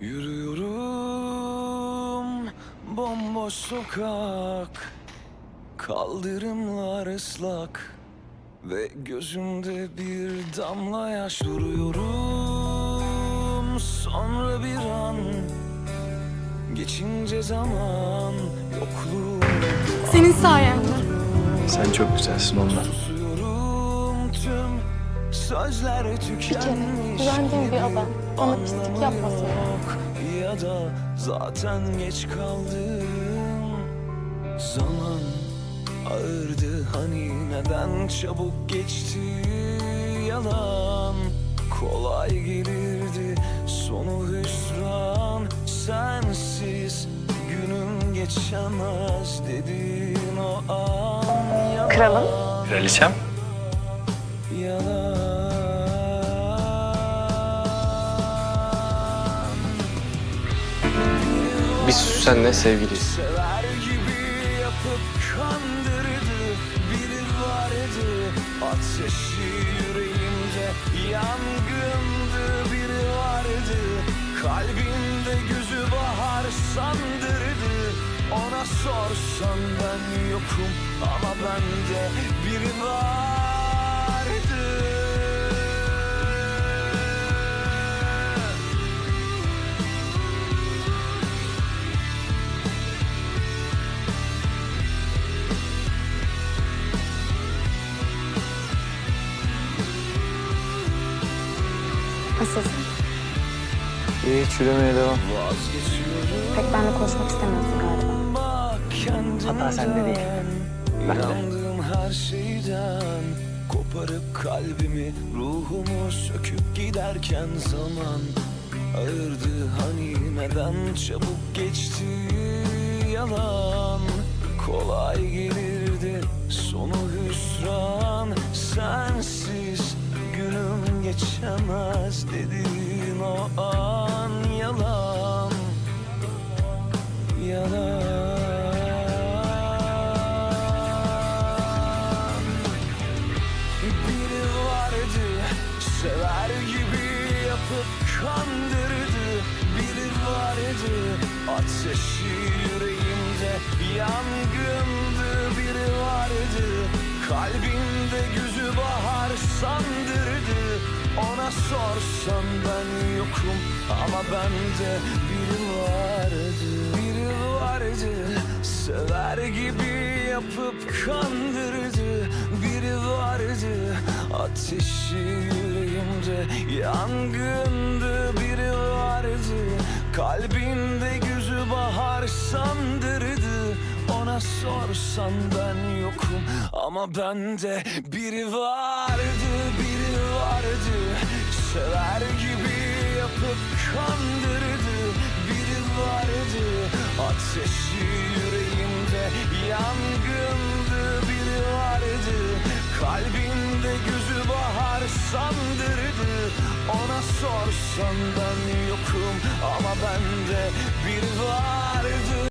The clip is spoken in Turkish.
Yürüyorum bomboş sokak Kaldırımlar ıslak Ve gözümde bir damla yaş duruyorum Sonra bir an Geçince zaman yokluğum Senin sayende. Sen çok güzelsin ondan. Bir kere tükenmiş güvendiğim bir adam bana pislik yapmasın. yok Ya da zaten geç kaldım Zaman ağırdı hani neden çabuk geçti Yalan kolay gelirdi sonu hüsran Sensiz günüm geçemez dedin o an Yalan, Kralım. Kraliçem? Yalan Biz senle sevgiliyiz. Ateşi yüreğimde Yangındı biri vardı Kalbimde gözü bahar sandırdı Ona sorsan ben yokum ama bende biri vardı Nasılsın? İyi çürümeye devam. Pek benimle konuşmak istemiyorsun galiba. Hata sende değil. Bende. İnandığım her şeyden Koparıp kalbimi Ruhumu söküp giderken zaman Ağırdı hani neden çabuk geçti Yalan kolay gelirdi kandırdı Biri vardı. Ateşi yüreğimde yangındı Biri vardı. Kalbimde gözü bahar sandırdı. Ona sorsan ben yokum ama bende biri vardı. Biri vardı sever gibi yapıp kandırdı. Biri vardı ateşi yüreğimde yangındı Biri vardı. Kalbinde gözü bahar sandırdı. Ona sorsan ben yokum. Ama bende biri vardı Biri vardı. Sever gibi yapıp kandırdı. Biri vardı ateşi sandırdı. Ona sorsan ben yokum ama bende biri vardı